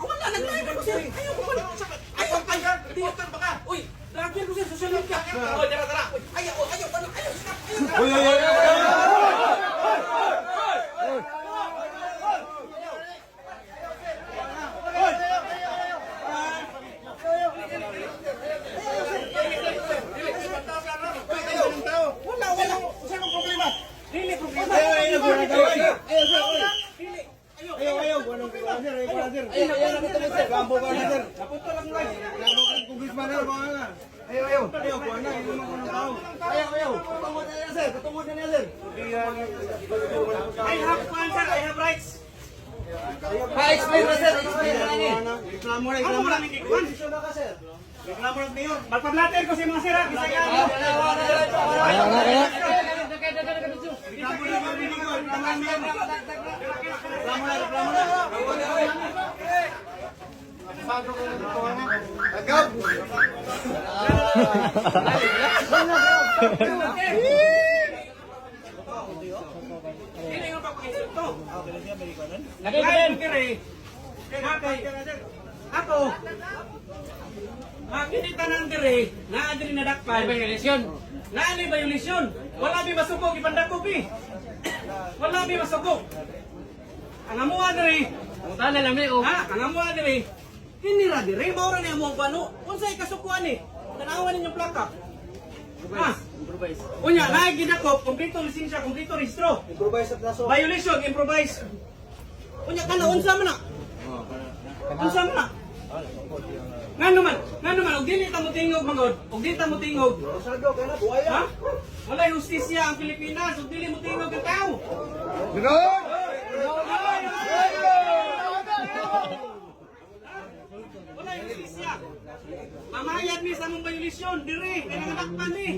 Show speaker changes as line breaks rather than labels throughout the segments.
Wala na driver ko sir. Ayaw ko wala. Ayaw ko. Di ka baka. Uy, driver ko sir. Social media. Uy, tara tara. Ayaw ayaw ayaw ayaw. Ayaw.
Uy, uy, uy.
Wala wala. Saan ang problema? Dili problema.
Ayaw, ayaw, ayaw, ayaw.
Dili. Ayaw.
Ayaw, ayaw. Walang kuha, sir. Ayaw, kuha, sir. Ayaw, ayaw, ayaw, sir. Gambo ka na, sir.
Napunta lang lang.
Gambo ka, congressman, sir. Baka nga. Ayaw, ayaw. Ayaw, kuha na. Ayaw, naman ko ng tao. Ayaw, ayaw. Katungod na niya, sir. Katungod na niya, sir.
I have plans sir. I have rights.
Pa-explain na, sir. Explain na ni. Reklamo na,
Ano
reklamo na. Desisyon na sir. Reklamo na, mayor.
Magpablatter ko sa mga sira. Bisaya.
Reklamo na, mayor. Reklamo na, mayor. Reklamo na, reklamo na. Agad.
Dili nga pa pag-insulto. Live kire. Nakay. Ako. Makinita ng dire, naa diri nadakpan. Violation. Naa ni violation. Wala mi masugog ipandakop eh. Wala mi masugog. Ang amuha diri.
Tala lang ni o.
Ha, ang amuha diri. Hinira diri, mao ra ni amo ano. Unsay kasukuan ni? Tanawan ninyong plaka. Ha?
Improvise.
Unya, naay gidakop, kumpleto lisensya, kumpleto rehistro.
Improvise sa plaso.
Violation, improvise. Unya kana unsa man na? Unsa man na? Ngano man? Ngano man og dili ta mo tingog og dili ta mo tingog.
Masyado, kaya na.
Ha? Wala justisya ang Pilipinas, og dili mo tingog ang tao. Justisya. Mamayad ni sa mong violation, diri, kaya nakakpan ni.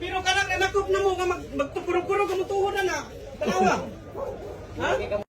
Pero kanak na nakop na mo nga mag magtupuro-puro ka mo tuhod na na. Tanawa. Ha?